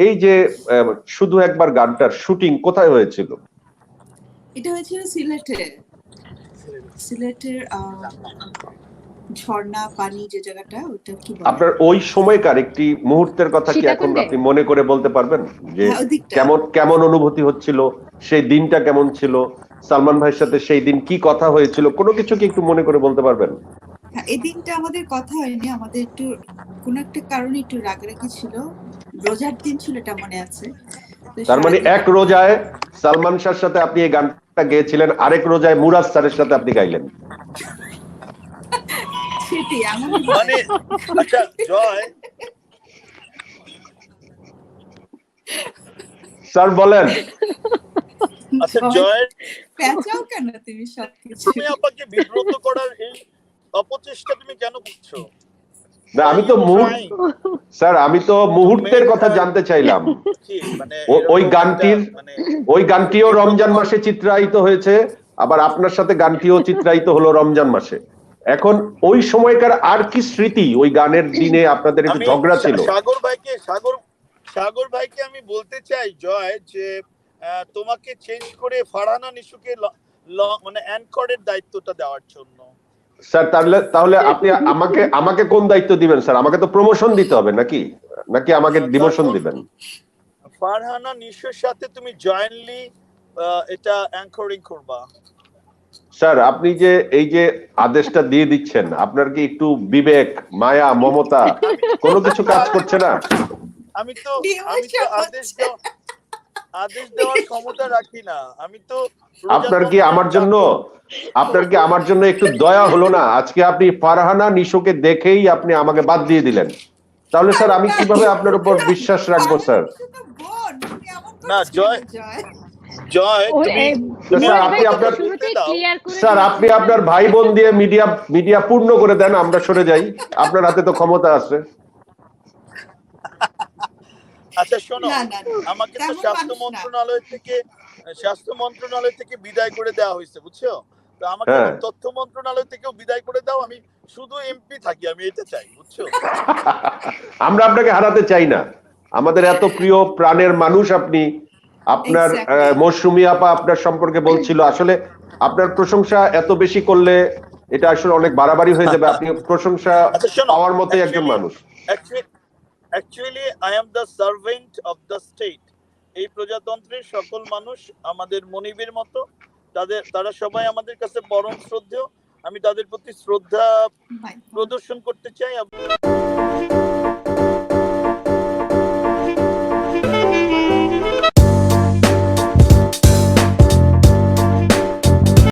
এই যে শুধু একবার গানটার শুটিং কোথায় হয়েছিল? এটা হয়েছিল সিলেটে সিলেটের ঝর্ণা পানি যে জায়গাটা ওটা কি আপনার ওই সময়কার একটি মুহূর্তের কথা কি এখন আপনি মনে করে বলতে পারবেন? যে হ্যাঁ, কেমন কেমন অনুভূতি হচ্ছিল? সেই দিনটা কেমন ছিল? সালমান ভাইয়ের সাথে সেই দিন কি কথা হয়েছিল? কোনো কিছু কি একটু মনে করে বলতে পারবেন? হ্যাঁ, এই দিনটা আমাদের কথা হয়নি আমাদের একটু কোন একটা কারণে একটু রাগারাগি ছিল। রোজার দিন ছিল এটা মনে আছে। তার মানে এক রোজায় সালমান শাহর সাথে আপনি এই গানটা গেয়েছিলেন আরেক রোজায় মুরাজ স্যারের সাথে আপনি গাইলেন। মানে আচ্ছা জয়। স্যার বলেন। আচ্ছা জয়। পেঁচাও কেন তুমি সবকিছু? তুমি আমাকে বিব্রত করার এই অপচেষ্টা তুমি কেন করছ? না আমি তো মুহূর্ত স্যার আমি তো মুহূর্তের কথা জানতে চাইলাম। মানে ওই গানটির- মানে ওই গানটিও রমজান মাসে চিত্রায়িত হয়েছে আবার আপনার সাথে গানটিও চিত্রায়িত হলো রমজান মাসে। এখন ওই সময়কার আর কি স্মৃতি ওই গানের দিনে আপনাদের একটু ঝগড়া ছিল? সাগর ভাইকে সাগর সাগর ভাইকে আমি বলতে চাই জয় যে তোমাকে চেঞ্জ করে ফারহানা নিশুকে মানে অ্যানকরের দায়িত্বটা দেওয়ার জন্য। স্যার তাহলে তাহলে আপনি আমাকে আমাকে কোন দায়িত্ব দিবেন স্যার? আমাকে তো প্রমোশন দিতে হবে নাকি? নাকি আমাকে ডিমোশন দিবেন? ফারহানা নিশুর সাথে তুমি জয়েন্টলি এটা অ্যাঙ্করিং করবা। স্যার আপনি যে এই যে আদেশটা দিয়ে দিচ্ছেন আপনার কি একটু বিবেক মায়া মমতা কোনো কিছু কাজ করছে না? আমি তো আমি তো আদেশ দেওয়া আদেশ দেওয়ার ক্ষমতা রাখি না। আমি তো আপনার কি আমার জন্য আপনার কি আমার জন্য একটু দয়া হলো না? আজকে আপনি ফারহানা নিশোকে দেখেই আপনি আমাকে বাদ দিয়ে দিলেন। তাহলে স্যার আমি কীভাবে আপনার উপর বিশ্বাস রাখব স্যার? না, জয়- স্যার, আপনি আপনার- স্যার আপনি আপনার ভাই বোন দিয়ে মিডিয়া মিডিয়া পূর্ণ করে দেন আমরা সরে যাই। আপনার হাতে তো ক্ষমতা আছে। আচ্ছা শোনো না, না, না। আমাকে তো স্বাস্থ্য মন্ত্রণালয় থেকে স্বাস্থ্য মন্ত্রণালয় থেকে বিদায় করে দেওয়া হয়েছে বুঝছ? আমাকে হ্যাঁ। তথ্য মন্ত্রণালয় থেকেও বিদায় করে দাও আমি শুধু এমপি থাকি আমি এটা চাই বুঝছ? আমরা আপনাকে হারাতে চাই না। আমাদের এত প্রিয় প্রাণের মানুষ আপনি আপনার মৌসুমী আপা আপনার সম্পর্কে বলছিল। আসলে আপনার প্রশংসা এত বেশি করলে এটা আসলে অনেক বাড়াবাড়ি হয়ে যাবে। আপনি প্রশংসা আচ্ছা, পাওয়ার মতোই একজন মানুষ। Actually I am the servant of the state এই প্রজাতন্ত্রের সকল মানুষ আমাদের মনিবের মতো তাদের তারা সবাই আমাদের কাছে পরম শ্রদ্ধেয়। আমি তাদের প্রতি শ্রদ্ধা প্রদর্শন করতে চাই।